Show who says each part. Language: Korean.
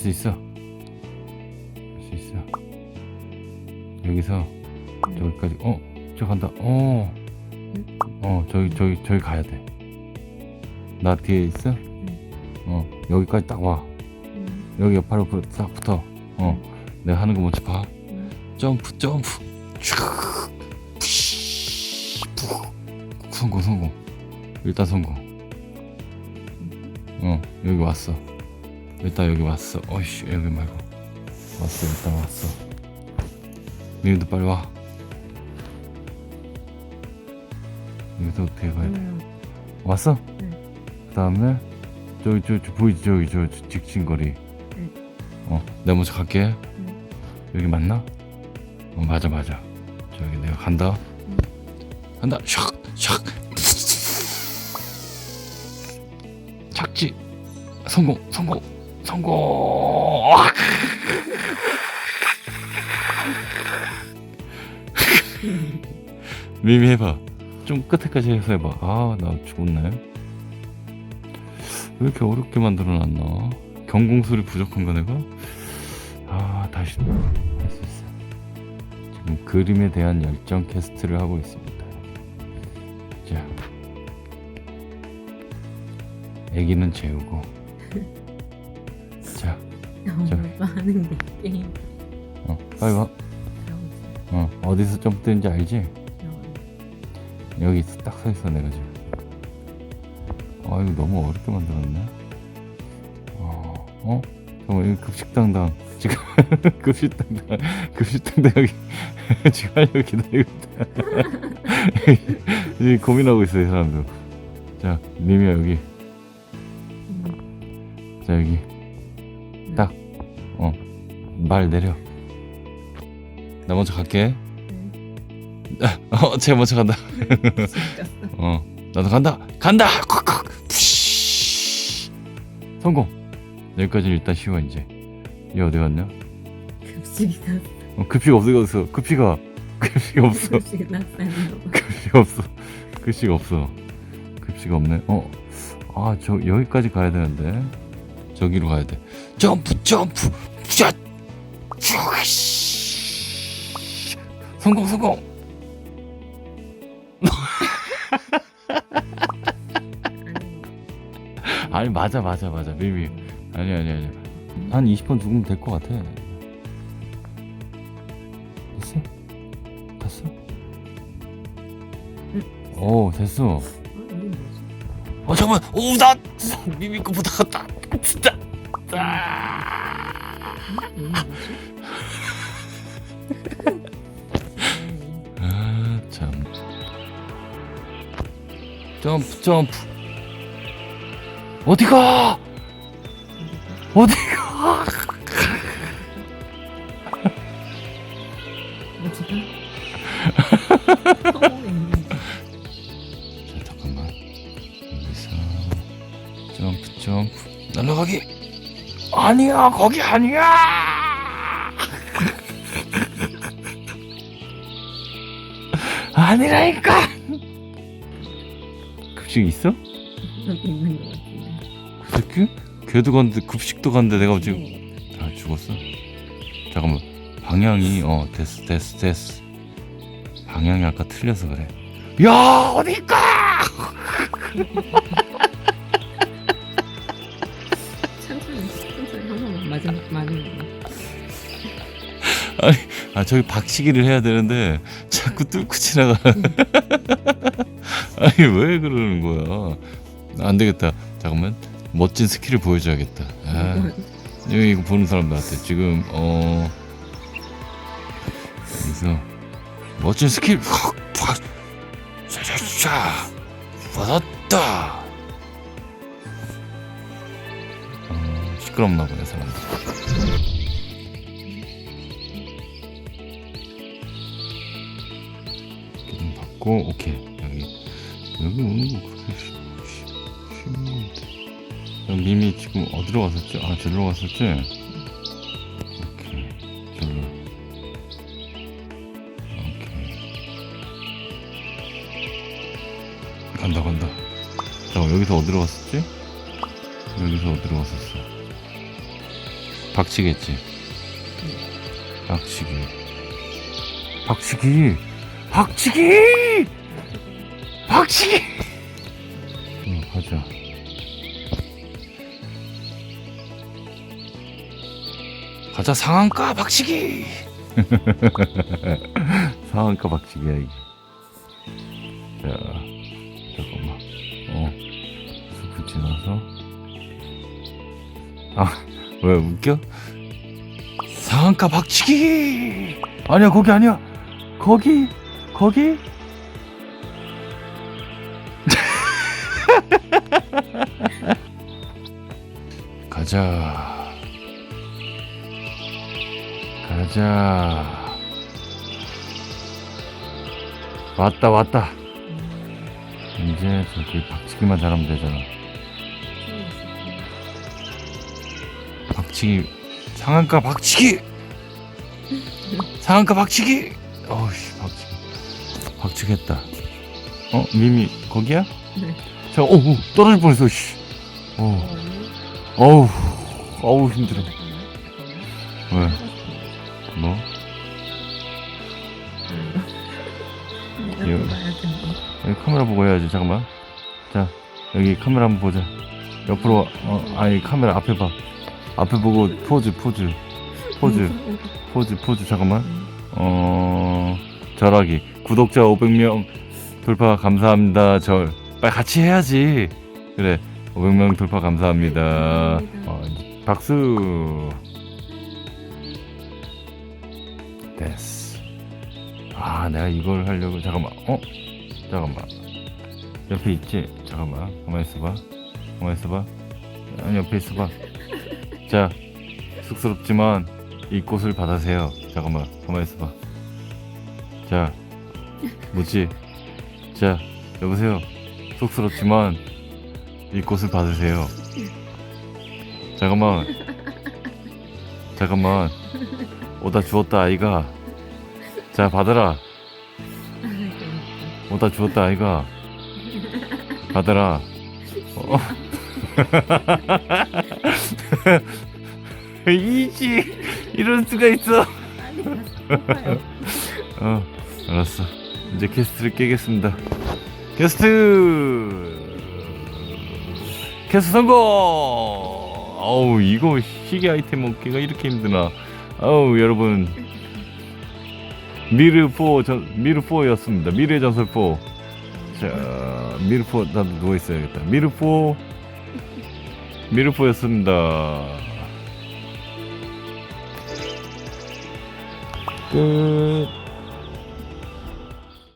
Speaker 1: 수 있어. 할 수 있어. 여기서 저기까지. 어, 저 간다. 어, 어, 저기 저기 저기 가야 돼. 나 뒤에 있어? 어, 여기까지 딱 와.
Speaker 2: 음,
Speaker 1: 여기 옆으로 부- 딱 붙어. 어, 내가 하는 거 먼저 봐. 점프, 점프. 성공, 성공. 일단 성공. 어, 여기 왔어. 일단 여기 왔어. 어이씨, 여기 말고. 왔어, 일단 왔어. 민우도 빨리 와. 여기서 어떻게 가야 돼?
Speaker 2: 음,
Speaker 1: 왔어?
Speaker 2: 응.
Speaker 1: 그 다음에 저기 저, 저 보이지 저기 저, 저 직진거리
Speaker 2: 응.
Speaker 1: 어 내가 먼저 갈게
Speaker 2: 응.
Speaker 1: 여기 맞나? 어 맞아 맞아 저기 내가 간다
Speaker 2: 응.
Speaker 1: 간다 샥샥 착지 성공 성공 성공 아! 미미 해봐. 좀 끝에까지 해서 해봐. 아 나 죽었네. 왜 이렇게 어렵게 만들어놨나? 경공술이 부족한가 내가? 아 다시 할 수 있어. 지금 그림에 대한 열정 캐스트를 하고 있습니다. 자. 애기는 재우고
Speaker 2: 오빠 하는 거 게임
Speaker 1: 어, 빨리 와 어, 어디서 점프 뜨는지 알지? 여기 딱 서 있어 내가 지금. 아 이거 너무 어렵게 만들었네. 어, 어? 잠깐만 이거 급식당당 지금 급식당당 급식당당 여기 지금 하려고 기다리고 있다. 지금 고민하고 있어 이 사람들. 자 님이야 여기. 자 여기 딱어 말 내려. 나 먼저 갈게. 어, 제가 먼저 간다. 어, 나도 간다. 간다. 콱콱. 성공. 여기까지 일단 쉬워 이제. 얘 어디 갔냐?
Speaker 2: 급식이 났어
Speaker 1: 어, 급식 어디 갔어? 급식아. 급식 없어.
Speaker 2: 급식이 났다는 거
Speaker 1: 급식 없어. 급식 없어. 급식 없네. 어, 아, 저 여기까지 가야 되는데. 저기로 가야 돼. 점프, 점프. 샷. 성공, 성공. 아니 맞아 맞아 맞아. 미미 아니 아니 아니. 한 20번 죽으면 될 것 같아. 됐어? 갔어? 오 됐어.
Speaker 2: 어,
Speaker 1: 잠깐만. 오나 미미 거보다 갔다 진짜. 아, 점프 점프 어디가? 어디가. 자 잠깐만. 여기서 점프 점프. 날라가기. 아니야 거기 아니야! 아니라니까 급식 있어?
Speaker 2: 여기 있는 거 같은데.
Speaker 1: 그 새끼? 걔도 갔는데 급식도 갔는데 내가 지금
Speaker 2: 네.
Speaker 1: 아 죽었어? 잠깐만 방향이 어 됐어 됐어 됐어 방향이 아까 틀려서 그래 야 어딜까
Speaker 2: 천천히 천천히 한 번만 마지막 맞는 거.
Speaker 1: 아 저기 박치기를 해야 되는데 자꾸 뚫고 지나가 아니 왜 그러는 거야? 안 되겠다. 잠깐만. 멋진 스킬을 보여줘야겠다. 아, 이거, 이거 보는 사람들한테 지금 어. 여기서 멋진 스킬 확 확, 샤샤샤 받았다. 어, 시끄럽나 보네 사람들. 기둥 받고 오케이 여기 오는 거 그렇게 쉬운 건데 그럼 미미 지금 어디로 갔었지? 아 저기로 갔었지? 저기로 오케이 간다 간다 잠깐 여기서 어디로 갔었지? 여기서 어디로 갔었어? 박치겠지. 박치기. 박치기. 박치기. 박치기. 응, 가자. 가자 상한가 박치기. 상한가 박치기야 이게. 자, 잠깐만. 어, 숲을 지나서. 아, 왜 웃겨? 상한가 박치기. 아니야 거기 아니야. 거기 거기. 가자. 가자. 왔다 왔다. 이제 저기 박치기만 잘하면 되잖아. 박치기 상한가 박치기. 상한가 박치기. 어우씨 박치기. 박치겠다. 어 미미 거기야?
Speaker 2: 네.
Speaker 1: 자, 어, 어 떨어질 뻔했어. 씨. 어, 어우, 어우 힘들어. 왜? 뭐?
Speaker 2: 내가
Speaker 1: 예.
Speaker 2: 봐야 된다.
Speaker 1: 여기 카메라 보고 해야지. 잠깐만. 자, 여기 카메라 한번 보자. 옆으로, 와. 어, 아니 카메라 앞에 봐. 앞에 보고 포즈, 포즈, 포즈, 포즈, 포즈. 잠깐만. 어, 절하기. 구독자 500명 돌파 감사합니다. 절. 빨리 같이 해야지. 그래. 500명 돌파 감사합니다.
Speaker 2: 감사합니다.
Speaker 1: 어, 박수. 됐어. 아, 내가 이걸 하려고 잠깐만. 어? 잠깐만. 옆에 있지? 잠깐만. 가만 있어봐. 가만 있어봐. 아니 옆에 있어봐. 자, 쑥스럽지만 이 꽃을 받으세요. 잠깐만. 가만 있어봐. 자, 뭐지? 자, 여보세요. 쑥스럽지만 이 꽃을 받으세요. 잠깐만. 잠깐만. 오다 주웠다 아이가. 자 받아라. 오다 주웠다 아이가. 받아라. 어. 이지 이럴 수가 있어. 어 알았어. 이제 캐스트를 깨겠습니다. 캐스트 캐스트 성공. 어우 이거 희귀 아이템 얻기가 이렇게 힘드나. 어우 여러분 미르 4 전, 미르 4였습니다. 미르의 전설 4. 자 미르 4 나도 누워 있어야겠다. 미르 4 미르 4였습니다. 끝.